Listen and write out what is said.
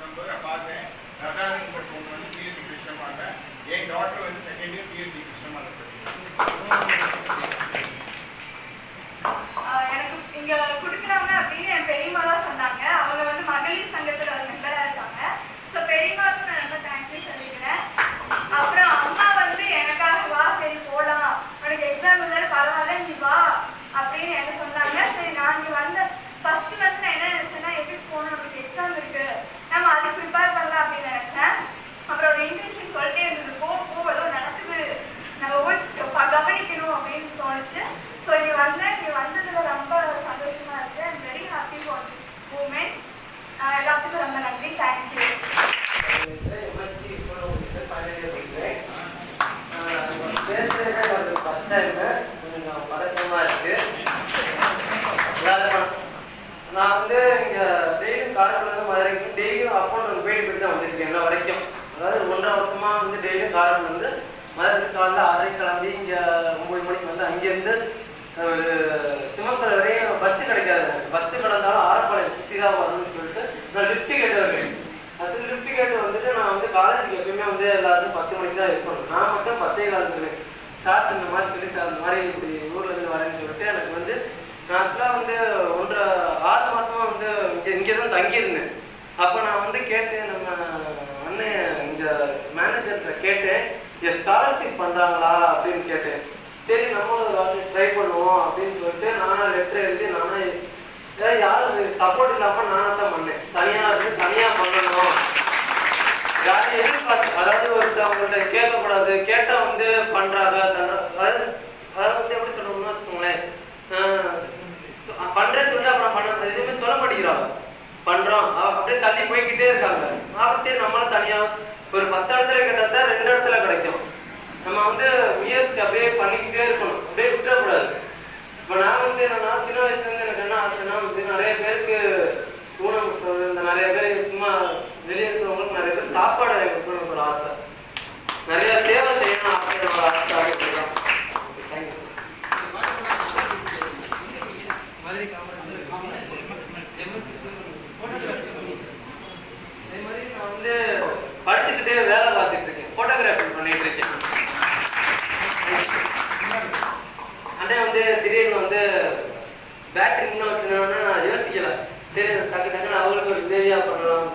பண்ணும்போது நான் பார்த்தேன் ரதானி பட் ஒன்று வந்து பிஎஸ்சி கிருஷ்ணமாக என் டாக்டர் வந்து செகண்ட் இயர் பிஎஸ்சி கிருஷ்ணமால ஒரு கொஞ்சம் பதட்டமாக இருக்கு. எல்லாரும் நான் வந்து இங்கே டெய்லியும் காரைக்குடிலேருந்து மதுரைக்கு டெய்லியும் அக்கௌண்ட் போயிட்டு போயிட்டு தான் வந்திருக்கேன் என்ன வரைக்கும். அதாவது ஒன்றரை வருஷமா வந்து டெய்லியும் காரைக்குடி வந்து மதுரைக்கு காலையில் ஆறரை கிளம்பி இங்கே ஒம்பது மணிக்கு வந்து அங்கேருந்து சிமக்கல் வரையும் பஸ் கிடைக்காது. பஸ் கிடந்தாலும் ஆரப்பாளையம் சுற்றி தான் வரணும்னு சொல்லிட்டு நான் லிஃப்ட் கேட்டு வருவேன் அது லிஃப்ட் கேட்டு வந்துட்டு நான் வந்து காலேஜுக்கு எப்பயுமே வந்து எல்லாரும் பத்து மணிக்கு தான் இருக்கணும் நான் மட்டும் பத்தே காலத்துக்கு சார் இந்த மாதிரி சொல்லி சார் இந்த மாதிரி இப்படி ஊர்ல இருந்து வரேன்னு சொல்லிட்டு எனக்கு வந்து நான் ஆக்சுவலாக வந்து ஒன்றரை ஆறு மாசமா வந்து இங்கே இங்கே தான் தங்கியிருந்தேன். அப்போ நான் வந்து கேட்டேன் நம்ம அண்ணன் இங்கே மேனேஜர்கிட்ட கேட்டேன் என் ஸ்காலர்ஷிப் பண்ணுறாங்களா அப்படின்னு கேட்டேன். சரி நம்மளும் ஒரு வாட்டி ட்ரை பண்ணுவோம் அப்படின்னு சொல்லிட்டு நானாக லெட்டர் எழுதி நானாக யாரும் சப்போர்ட் இல்லாம நானாக தான் பண்ணேன். தனியா இருந்து தனியா பண்ணணும். வந்து அவங்கள்ட்ட கேட்கக்கூடாது. கேட்டால் வந்து பண்றாங்க. அதாவது அதை வந்து எப்படி சொல்லணும்னா வச்சுக்கோங்களேன். பண்ணுறது இல்லை அப்புறம் பண்ண எதுவுமே சொல்ல மாட்டேங்கிறாங்க. பண்ணுறோம் அப்படியே தள்ளி போய்கிட்டே இருக்காங்க. ஆபத்தே நம்மளும் தனியாக ஒரு பத்து இடத்துல கேட்டால் தான் ரெண்டு இடத்துல கிடைக்கும். நம்ம வந்து முயற்சி அப்படியே பண்ணிக்கிட்டே இருக்கணும். பேட்டரி இன்னும் வைக்கணும்னு நான் யோசிக்கல சரி டக்கு டக்குன்னு அவங்களுக்கு ஒரு உதவியா பண்ணலாம்